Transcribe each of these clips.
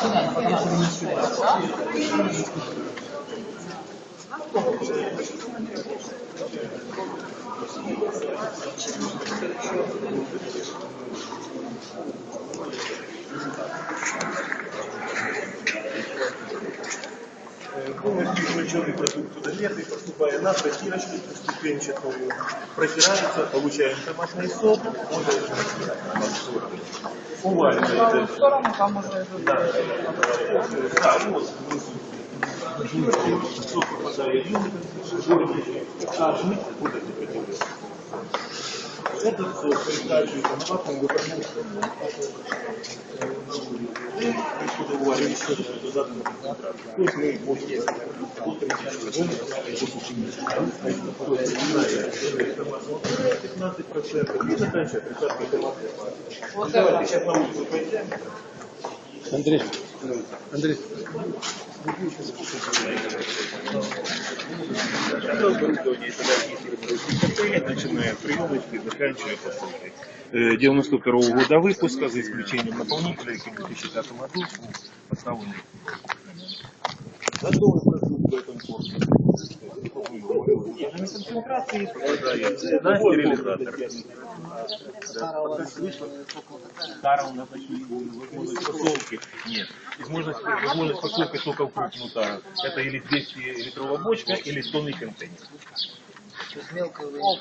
такая увлеченная. Полностью измельченный продукт и поступая на протирочку ступенчатую, протирается, получаем томатный сок, он должен уваливается. В сторону там уже Да, да, вот внизу. Сок попадает а жмыть вот эти категории. Этот сок притачивается на вакуум выпрыгивает. Откуда уваливается до заданной концентрации. То есть мы можем до 15% и заканчивая присадкой томатной пасты. Вот Давайте это. сейчас на улицу пойдем. Андрей, Андрей, Это оборудование тогда начиная от приемочки, заканчивая посылкой. Э, 92 года выпуска, за исключением наполнителя, які в 2005 году поставлены. Готовый возможность фасовки нет. Возможность, возможность только в крупную тару. Это или 200 литровая бочка, или тонный контейнер.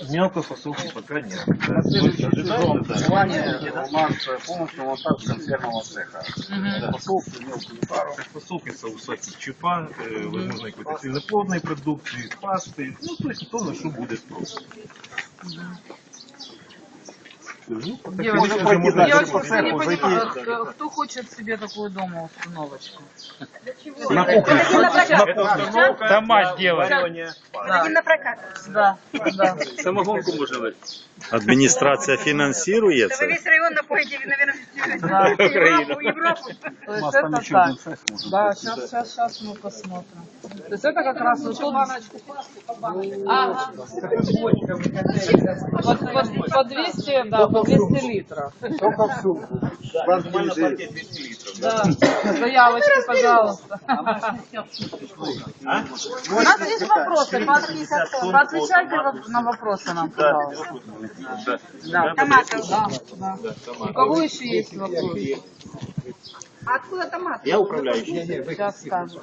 Мелкой фасовки пока нет. Да. Ожидается, да. Желание у нас полностью монтаж консервного цеха. Фасовки, мелкую тару. Фасовки соуса кетчупа, э, возможно, какой-то цельноплодной продукции, пасты. Ну, то есть то, на что будет спрос. Ну, Девочки, можно девочки, я не понимаю, кто- кто хочет себе такую дома установочку? На кухне. Это установка для делать. варивания Да. на прокат. Да, да. Самогонку можно дать. Администрация финансирует. Вы весь район напоите, наверное, Да. Европу, Европу. То есть это так. Да, сейчас, сейчас, сейчас мы посмотрим. То есть это как раз вот тут... Ага. По 200, да, по 200 литров. Только в сумку. Нормально платить 200 литров. Да. Заявочки, пожалуйста. А? У нас есть вопросы, поотвечайте, на вопросы нам, Да, пожалуйста. да. Да. Томатов. Да. У кого еще есть вопросы? А откуда томат? Я управляющий. Сейчас скажу.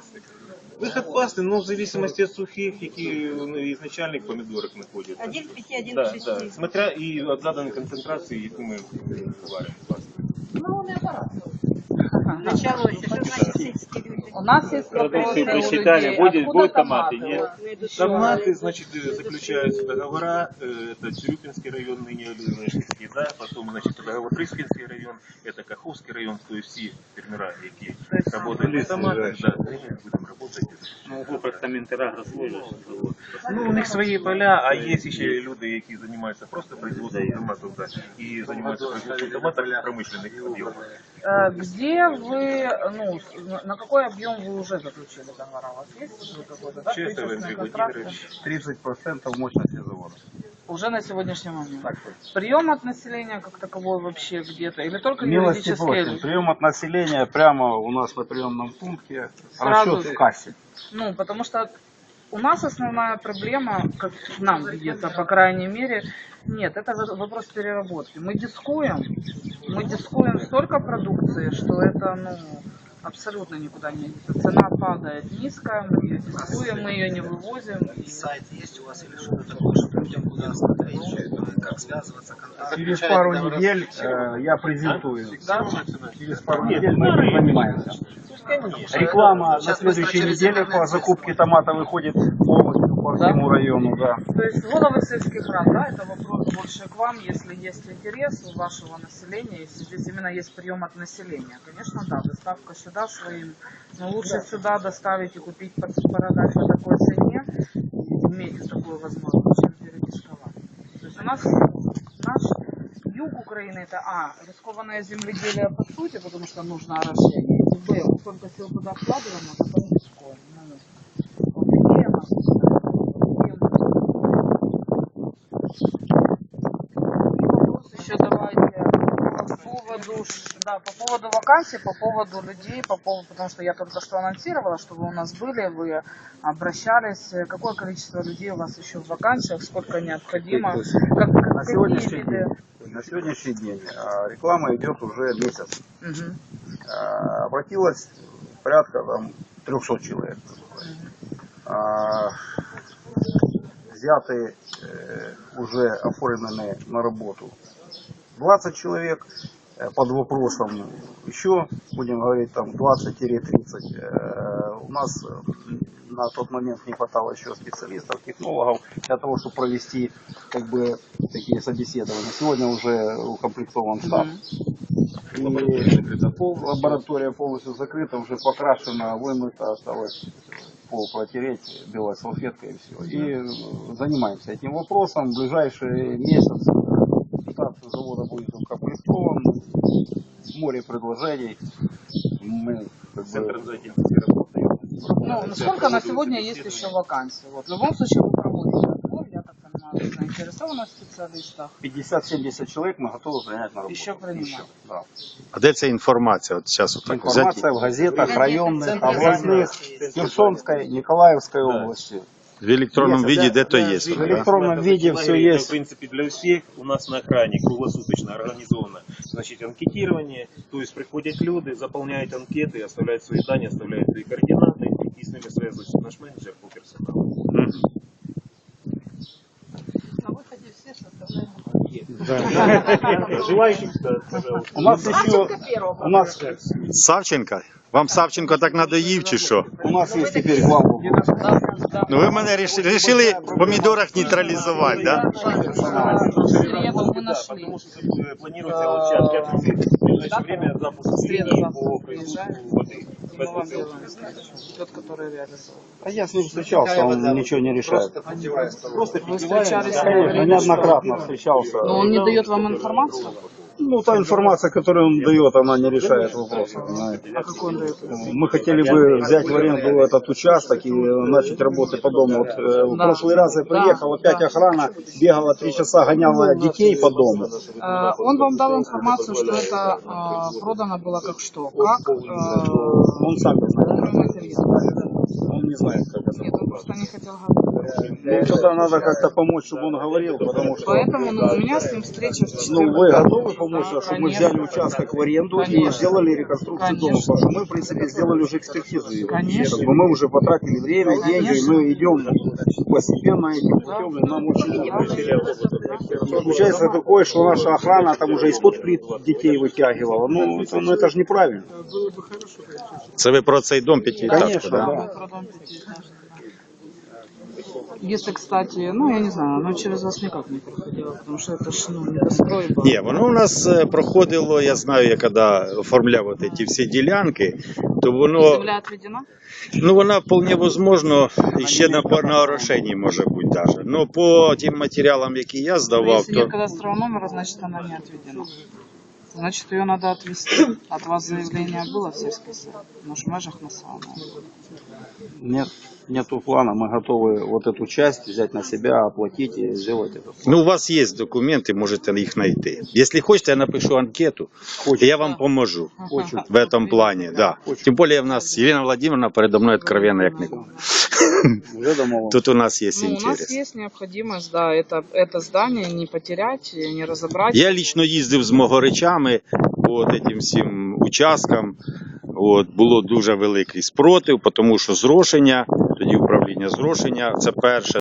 Выход пасты, ну, в зависимости от сухих, які ну, ізначальних помідорок знаходяться. Один к пяти, один Да, к да. шести. Смотря і від заданої концентрації, яку ми е, варимо пасту. Начало, что значит стиль? У нас есть Продавцы вопросы у просчитали, людей. будет- Откуда будет томаты, томаты? нет? Еще Томаты, значит, э, заключаются договора, э, это Цюрюпинский район, ныне Ленинский, да, потом, значит, договор Прыскинский район, это Каховский район, то есть все фермера, які есть работают на томатах, да, мы будем работать. Ну, выбрать там интерагра сложно. Ну, у них свої поля, а є ще люди, які займаються просто производством томатів, да, і займаються производством томатів в промишлених об'ємах. Э, Где вы, ну, с- на- какой объем вы уже заключили договора? У вас есть уже какой-то, да? Владимирович, 30% мощности завода. Уже на сегодняшний момент. Так. Прием от населения как таковой вообще где-то? Или только Милости юридические просим. Прием от населения прямо у нас на приемном пункте. Сразу Расчет в кассе. Ну, потому что у нас основная проблема, как нам видится, по крайней мере, нет, это во- вопрос переработки. Мы дискуем, мы дискуем столько продукции, что это, ну, Абсолютно никуда не идет. Цена падает низкая, мы ее диктуем, мы ее не вывозим. И Сайт есть у вас или что-то такое, чтобы людям куда смотреть, как связываться, контакт? Через пару недель э, я презентую. Да? Через пару недель мы этим занимаемся. Реклама на следующей неделе по закупке томата выходит по Да? всему району, да. То есть головы сельских рад, да, это вопрос больше к вам, если есть интерес у вашего населения, если здесь именно есть прием от населения. Конечно, да, доставка сюда своим, но лучше сюда доставить и купить, под- продать по такой цене, иметь такую возможность, чем перерисковать. То есть у нас наш юг Украины это А, рискованное земледелие по сути, потому что нужно орошение, и Б, мы столько сил туда вкладываем, а потом рискуем. Ну, вот такие у нас проблемы. Вопрос еще давайте по поводу, ш- да, по поводу вакансий, по поводу людей, по поводу, потому что я только что анонсировала, что вы у нас были, вы обращались, какое количество людей у вас еще в вакансиях, сколько необходимо, как, На какие сегодняшний виды? день, на сегодняшний день а, реклама идет уже месяц. А, Обратилось порядка там 300 человек. А, Взяты э, уже оформлены на работу 20 человек. Э, Под вопросом еще, будем говорить, там 20-30. Э, У нас э, на тот момент не хватало еще специалистов, технологов для того, чтобы провести как бы такие собеседования. Сегодня уже укомплектован штаб. И лаборатория полностью закрыта, уже покрашена, вымыта, осталось пол протереть белой салфеткой и все. И занимаемся этим вопросом. В ближайший месяц штат завода будет укомплектован. Море предложений. Мы как Центр бы, занятости работает. Ну, насколько на сегодня есть еще вакансии? Вот, в любом случае вы проводите отбор, я так понимаю, заинтересована в специалистах. 50-70 человек мы готовы принять на работу. Еще принимать. Еще, да. А де ця інформація? От зараз отак взяти. Информация в газетах районных, Центр областных, Херсонской, Николаевской области. В електронному Є, віді да, де то да, є. в там, да? електронном виде все Это, есть. В принципе, для всех у нас на экране круглосуточно организовано значит, анкетирование. То есть приходят люди, заполняют анкеты, оставляют свои данные, оставляют свои координаты, и с ними связывается наш менеджер по персоналу. Мгм. На выходе все составляем. Желающих, да, пожалуйста. У нас еще, у нас, Савченка? Вам Савченко так надоїв чи що? у нас есть теперь главный Да, да. Ну ви мене рішили, рішили в помідорах нейтралізувати, да? В среду мы Да, нашли. потому что э, планируется вот сейчас анкеты, в ближайшее время запуск Среда линии завтра по приезжает. производству воды. И мы вам делаем тот, который реализовал. А я с ним встречался, он ничего не решает. Просто Вы встречались с ним? Конечно, неоднократно встречался. Но он не дает вам информацию? Ну, та информация, которую он дает, она не решает понимаете. А какой он дает? Мы хотели бы взять в аренду этот участок и начать работы по дому. Вот, э, в прошлый раз я приехал, опять охрана бегала три часа, гоняла детей по дому. Э, Он вам дал информацию, что это э, продано было как что? Как? э, Он сам не знает. Он не знает, как это. Нет, он просто не хотел говорить. Ну, что-то надо как-то помочь, чтобы он говорил, потому что... Поэтому ну, у меня с ним встреча в четверг. Ну, вы готовы помочь, Да, чтобы мы взяли участок в аренду и Конечно. сделали реконструкцию дома? Конечно. Потому что мы, в принципе, сделали уже экспертизу. Конечно. Мы уже потратили время, деньги, и Конечно. мы идем постепенно этим путем, и нам очень И Получается такое, что наша охрана там уже из-под плит детей вытягивала. Ну, это, ну, это же неправильно. Це ви про цей дом п'ятиэтажку, Конечно, да? да. Если, кстати, ну я не знаю, оно через вас никак не проходило, потому что это ж ну, недострой был. Ні, воно у нас е, проходило, я знаю, я коли оформляв от ці всі ділянки, то воно, Земля отведена? ну вона вполне возможно ще на, на орошенні може бути даже. Ну по тим матеріалам, які я здавав, если нет то кадастрового номера, значит она не отведена. Значит, ее надо отвести. От вас заявление было в сельский совет? В наших межах населенного. Нет, нету плана. Мы готовы вот эту часть взять на себя, оплатить и сделать это. ну у вас є документи, можете їх знайти. Якщо хочете, я напишу анкету, і я вам поможу. Хочу. В этом плане, да. Тем более в нас Елена Владимировна передо мной откровенно як ніколи. Уже домовились. Тут у нас є Ну, у нас інтерес. есть необходимость, да, это, это здание не потерять, не разобрать. Я лично їздив з Могоричами по от этим всім участкам. От, було дуже великий спротив, тому що зрошення, тоді управління зрошення, це перше.